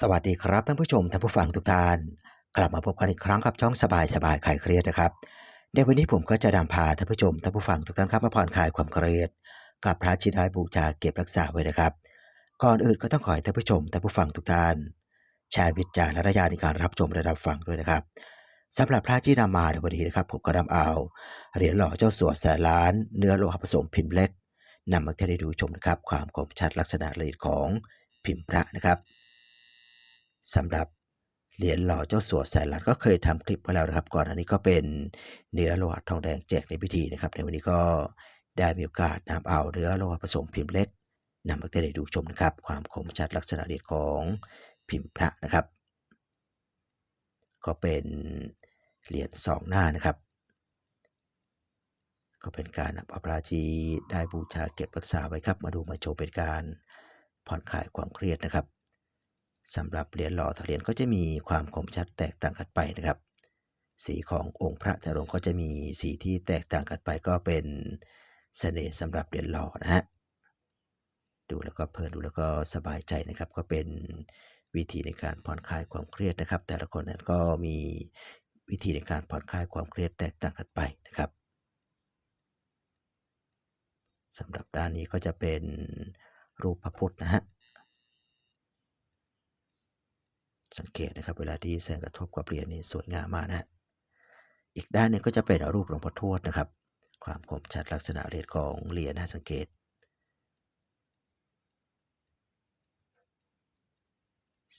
สวัสดีครับท่านผู้ชมท่านผู้ฟังทุกท่าน กลับมาพบกันอีกครั้งกับช่องสบายสบายคลายเครียดนะครับ ในวันนี้ผมก็จะนำพาท่านผู้ชมท่านผู้ฟังทุกท่านครับมาผ่อนคลายความเครียด กับพระชินายบูชาเก็บรักษาไว้นะครับ ก่อนอื่นก็ต้องขอให้ท่านผู้ชมท่านผู้ฟังทุกท่าน แชร์วิจารณญาณในการรับชมและรับฟังด้วยนะครับสำหรับพระที่นำมาในวันนี้นะครับผมก็นำเอาเหรียญหล่อเจ้าสัวแสนล้าน เนื้อโลหะผสมพิมพ์เล็กนำมาให้ได้ดูชมนะครับความคมชัดลักษณะละเอียดของพิมพ์พระนะครับ สำหรับเหรียญหล่อเจ้าสัวแสนล้านก็เคยทำคลิปไว้แล้วนะครับ ก่อนอันนี้ก็เป็นเนื้อโลหะทองแดงแจกในพิธีนะครับ ในวันนี้ก็ได้มีโอกาสนำเอาเนื้อโลหะผสมพิมพ์เล็กนำมาให้ได้ดูชมนะครับ ความคมชัดลักษณะเอียดของพิมพ์พระนะครับ ก็เป็นเหรียญสองหน้านะครับ ก็เป็นการนำอาระที่ได้บูชาเก็บรักษาไว้ครับ มาดูมาโชว์เป็นการผ่อนคลายความเครียดนะครับ สำหรับเหรียญหล่อทะเหรียญก็จะมีความคมชัดแตกต่างกันไปนะครับ สีขององค์พระแต่ลงก็จะมีสีที่แตกต่างกันไปก็เป็นเสน่ห์สำหรับเหรียญหล่อนะฮะดูแล้วก็เพลินดูแล้วก็สบายใจนะครับ ก็เป็นวิธีในการผ่อนคลายความเครียดนะครับ แต่ละคนนั้นก็มีวิธีในการผ่อนคลายความเครียดแตกต่างกันไปนะครับสำหรับด้านนี้ก็จะเป็นรูปพระพุทธนะฮะ สังเกตนะครับ เวลาที่แสงกระทบกับเหรียญนี่สวยงามมากนะฮะอีกด้านนึงก็จะเป็นรูปหลวงพ่อทวดนะครับ ความคมชัดลักษณะเรียญของเหรียญนะสังเกต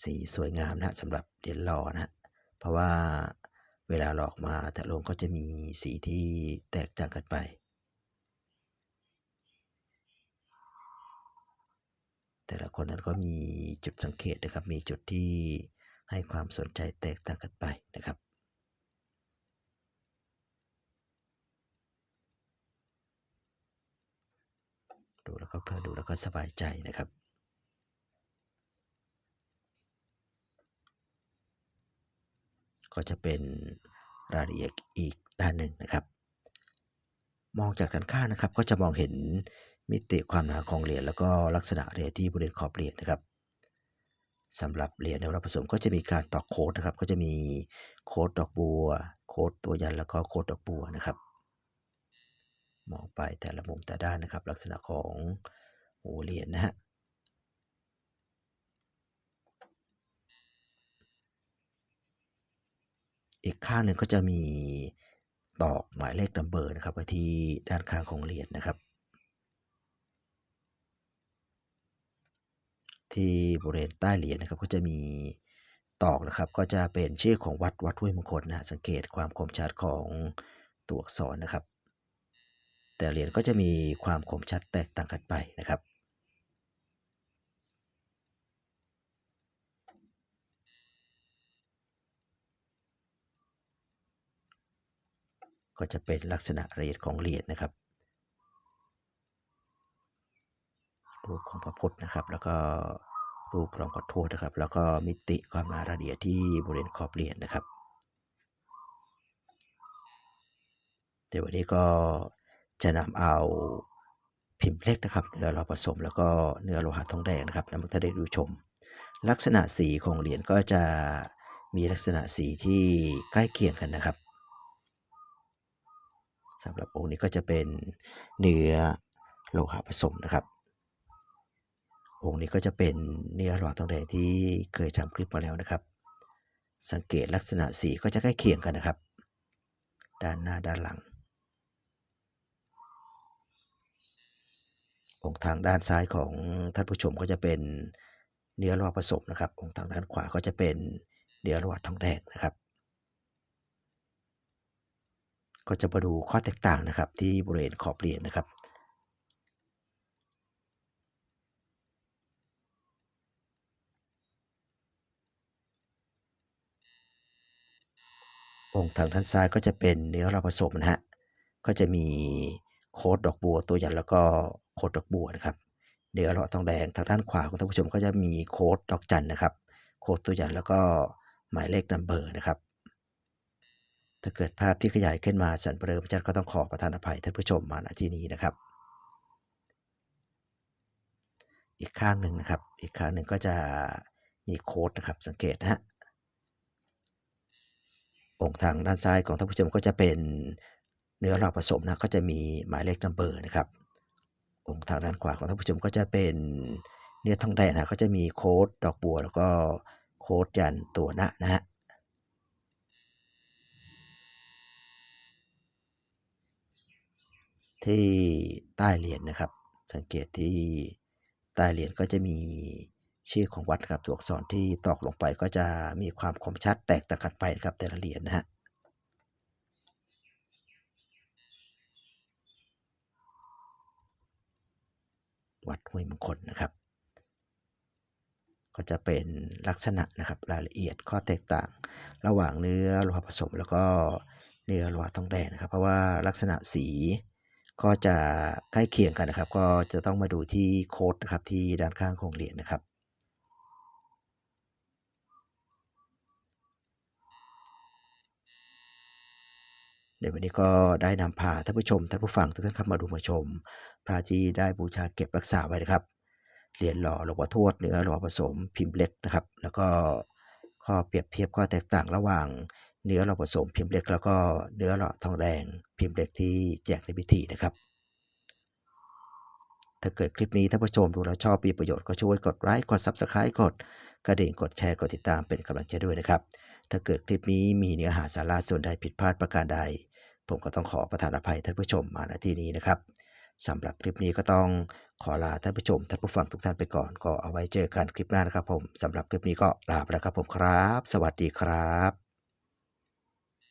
สีสวยงามนะสำหรับเหรียญหล่อนะเพราะว่าเวลาหลอกมาแต่ลงก็จะมีสีที่แตกต่างกันไปแต่ละคนนั้นก็มีจุดสังเกตนะครับ มีจุดที่ ให้ความสนใจแตกต่างกันไปนะครับดูแล้วก็เพลินดูแล้วก็สบายใจนะครับก็จะเป็นรายละเอียดอีกด้านหนึ่งนะครับ มองจากด้านข้างนะครับ ก็จะมองเห็นมิติความหนาของเหรียญแล้วก็ลักษณะเหรียญที่บริเวณขอบเหรียญนะครับ สำหรับเหรียญในรับผสมก็จะมีการตอกโค้ดนะครับ ก็จะมีโค้ดดอกบัว โค้ดตัวยันแล้วก็โค้ดดอกบัวนะครับมองไปแต่ละมุมแต่ด้านนะครับ ลักษณะของหูเหรียญนะฮะอีกข้างหนึ่งก็จะมีตอกหมายเลขนัมเบอร์นะครับไว้ที่ด้านข้างของเหรียญนะครับ ที่บริเวณใต้เหรียญนะครับ ก็จะมีตอกนะครับ ก็จะเป็นชื่อของวัดวัดห้วยมงคลนะสังเกตความคมชัดของตัวอักษรนะครับ แต่เหรียญก็จะมีความคมชัดแตกต่างกันไปนะครับก็จะเป็นลักษณะละเอียดของเหรียญนะครับ รูปของพระพุทธนะครับ แล้วก็รูปหลวงพ่อทวดนะครับ แล้วก็มิติความหนาละเอียดที่บริเวณขอบเหรียญนะครับเดี๋ยววันนี้ก็จะนำเอาพิมพ์เล็กนะครับ เนื้อเราผสมแล้วก็เนื้อโลหะทองแดงนะครับนำมาให้ได้ดูชม ลักษณะสีของเหรียญก็จะมีลักษณะสีที่ใกล้เคียงกันนะครับสำหรับองค์นี้ก็จะเป็นเนื้อโลหะผสมนะครับ องค์นี้ก็จะเป็นเนื้อหลอดทองแดงที่เคยทำคลิปมาแล้วนะครับ สังเกตลักษณะสีก็จะใกล้เคียงกันนะครับ ด้านหน้าด้านหลัง องค์ทางด้านซ้ายของท่านผู้ชมก็จะเป็นเนื้อหลอดผสมนะครับ องค์ทางด้านขวาก็จะเป็นเนื้อหลอดทองแดงนะครับ ก็จะมาดูข้อแตกต่างนะครับ ที่บริเวณขอบเหรียญนะครับ องค์ทางด้านซ้ายก็จะเป็นเนื้อเราผสมนะฮะ ก็จะมีโค้ดดอกบัวตัวยันแล้วก็โค้ดดอกบัวนะครับ เนื้อเราทองแดงทางด้านขวาของท่านผู้ชมก็จะมีโค้ดดอกจันนะครับ โค้ดตัวยันแล้วก็หมายเลขนัมเบอร์นะครับ ถ้าเกิดภาพที่ขยายขึ้นมาสันเปริมจันก็ต้องขอประทานอภัยท่านผู้ชมมาณที่นี้นะครับ อีกข้างหนึ่งนะครับ อีกข้างหนึ่งก็จะมีโค้ดนะครับสังเกตนะฮะ องทางด้านซ้ายของท่านผู้ชมก็จะเป็นเนื้อหล่อผสมนะก็จะมีหมายเลขนัมเบอร์นะครับองทางด้านขวาของท่านผู้ชมก็จะเป็นเนื้อทองแดงนะก็จะมีโค้ดดอกบัวแล้วก็โค้ดยันตัวหน้านะฮะที่ใต้เหรียญนะครับ สังเกตที่ใต้เหรียญก็จะมี ชื่อของวัดครับตัวอักษรที่ตอกลงไปก็จะมีความคมชัดแตกต่างกันไปครับแต่ละเหรียญนะฮะวัดห้วยมงคลนะครับ ก็จะเป็นลักษณะนะครับรายละเอียดข้อแตกต่าง ระหว่างเนื้อโลหะผสม แล้วก็เนื้อโลหะทองแดงนะครับ เพราะว่าลักษณะสีก็จะใกล้เคียงกันนะครับ ก็จะต้องมาดูที่โค้ดนะครับที่ด้านข้างของเหรียญนะครับ ในวันนี้ก็ได้นำพาท่านผู้ชมท่านผู้ฟังทุกท่านครับมาดูมาชม พระที่ได้บูชาเก็บรักษาไว้นะครับเหรียญหล่อหลวงพ่อทวดเนื้อหล่อผสมพิมพ์เล็กนะครับ แล้วก็ข้อเปรียบเทียบข้อแตกต่างระหว่างเนื้อหล่อผสมพิมพ์เล็ก แล้วก็เนื้อหล่อทองแดงพิมพ์เล็กที่แจกในพิธีนะครับ ถ้าเกิดคลิปนี้ท่านผู้ชมดูแล้วชอบมีประโยชน์ก็ช่วยกดไลค์กด Subscribe กดกระดิ่งกดแชร์กดติดตามเป็นกำลังใจด้วยนะครับ ถ้าเกิดคลิปนี้มีเนื้อหาสาระส่วนใดผิดพลาดประการใด ผมก็ต้องขอประทานอภัยท่านผู้ชมมาณที่นี้นะครับสำหรับคลิปนี้ก็ต้องขอลาท่านผู้ชมท่านผู้ฟังทุกท่านไปก่อน ก็เอาไว้เจอกันคลิปหน้านะครับผมสำหรับคลิปนี้ก็ลาไปแล้วครับผมครับ สวัสดีครับ